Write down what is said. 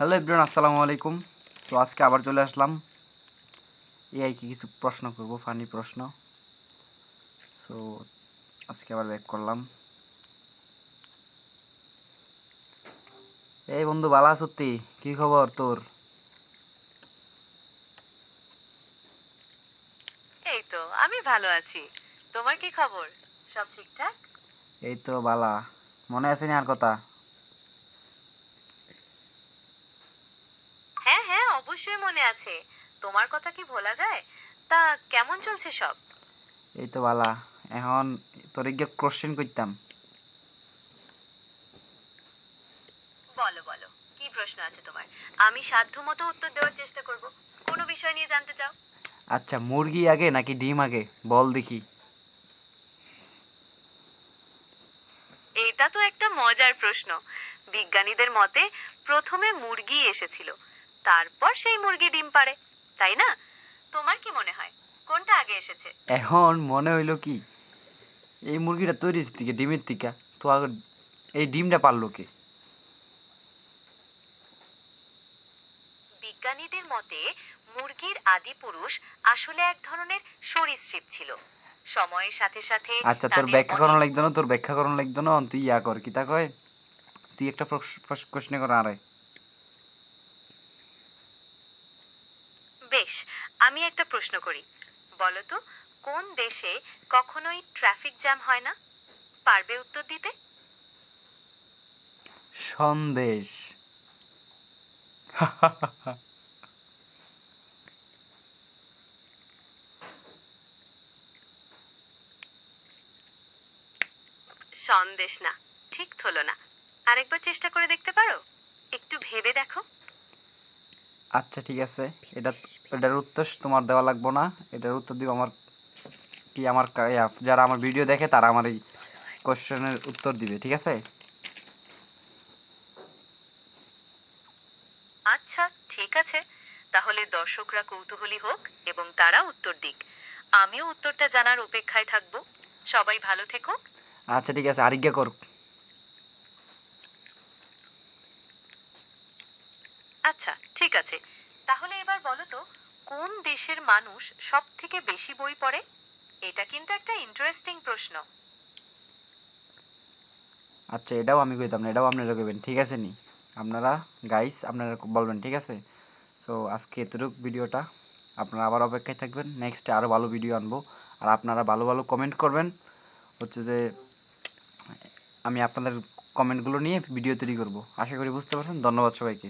Hello everyone আসসালামু আলাইকুম। তো আজকে আবার চলে আসলাম। এআই কি কিছু প্রশ্ন করব ফানি প্রশ্ন। সো আজকে আবার ব্যাক করলাম। এই বন্ধু বালা সত্যি কি খবর তোর? এই তো আমি ভালো আছি। তোমার কি খবর? সব ঠিকঠাক? এই তো বালা। মনে আছে না আর কথা হ্যাঁ হ্যাঁ অবশ্যই মনে আছে। তোমার কথা কি ভোলা যায়? তা কেমন চলছে সব? এই তো বালা এখন তোর গিয়ে কোশ্চেন করতাম। বলো বলো কি প্রশ্ন আছে তোমার? আমি সাধ্যমতো উত্তর দেওয়ার চেষ্টা করব। কোনো বিষয় নিয়ে জানতে চাও? আচ্ছা মুরগি আগে নাকি ডিম আগে? বল দেখি। এটা তো একটা মজার প্রশ্ন। বিজ্ঞানীদের মতে প্রথমে মুরগি এসেছিল। তারপর সেই মুরগি ডিম পাড়ে তাই না? তোমার কি মনে হয়? কোনটা আগে এসেছে? এখন মনে হইল কি এই মুরগিটা তৈরি হচ্ছে থেকে ডিমের থেকে। তো আগে এই ডিমটা পারল কে? বিজ্ঞানীদের মতে মুরগির আদি পুরুষ আসলে এক ধরনের সরীসৃপ ছিল। সময়ের সাথে সাথে আচ্ছা তোর ব্যাখ্যা করানো লাগতো না? তোর ব্যাখ্যা করানো লাগতো না? তুই ইয়া কর কি তা কয়? তুই একটা প্রশ্ন কর আরে। বেশ আমি একটা প্রশ্ন করি। বলো তো কোন দেশে কখনোই ট্রাফিক জ্যাম হয় না? পারবে উত্তর দিতে? সন্দেশ। সন্দেশ না ঠিক হলো না। আরেকবার চেষ্টা করে দেখতে পারো? একটু ভেবে দেখো। আচ্ছা ঠিক আছে। এটা এটার উত্তর তোমার দেওয়া লাগবো না। এটার উত্তর দিব আমার কি আমার যারা আমার ভিডিও দেখে তারা আমার এই কোশ্চেনের উত্তর দিবে ঠিক আছে? আচ্ছা ঠিক আছে। তাহলে দর্শকরা কৌতূহলী হোক এবং তারা উত্তর দিক। আমিও উত্তরটা জানার অপেক্ষায় থাকব। সবাই ভালো থেকো। আচ্ছা ঠিক আছে আরিজ্ঞা কর। আচ্ছা ঠিক আছে। তাহলে এবার বলো তো, কোন দেশের মানুষ সব থেকে বেশি বই পড়ে? এটা কিন্তু একটা ইন্টারেস্টিং প্রশ্ন। আচ্ছা এটাও আমি কইতাম না, এটাও আপনারা কইবেন, ঠিক আছে নি? আপনারা গাইস আপনারা বলবেন, ঠিক আছে? সো আজকে এতটুকু ভিডিওটা। আপনারা আবার অপেক্ষায় থাকবেন নেক্সটে আরও ভালো ভিডিও আনব। আর আপনারা ভালো ভালো কমেন্ট করবেন। হচ্ছে যে, আমি আপনাদের কমেন্টগুলো নিয়ে ভিডিও তৈরি করব। আশা করি বুঝতে পারছেন। ধন্যবাদ সবাইকে।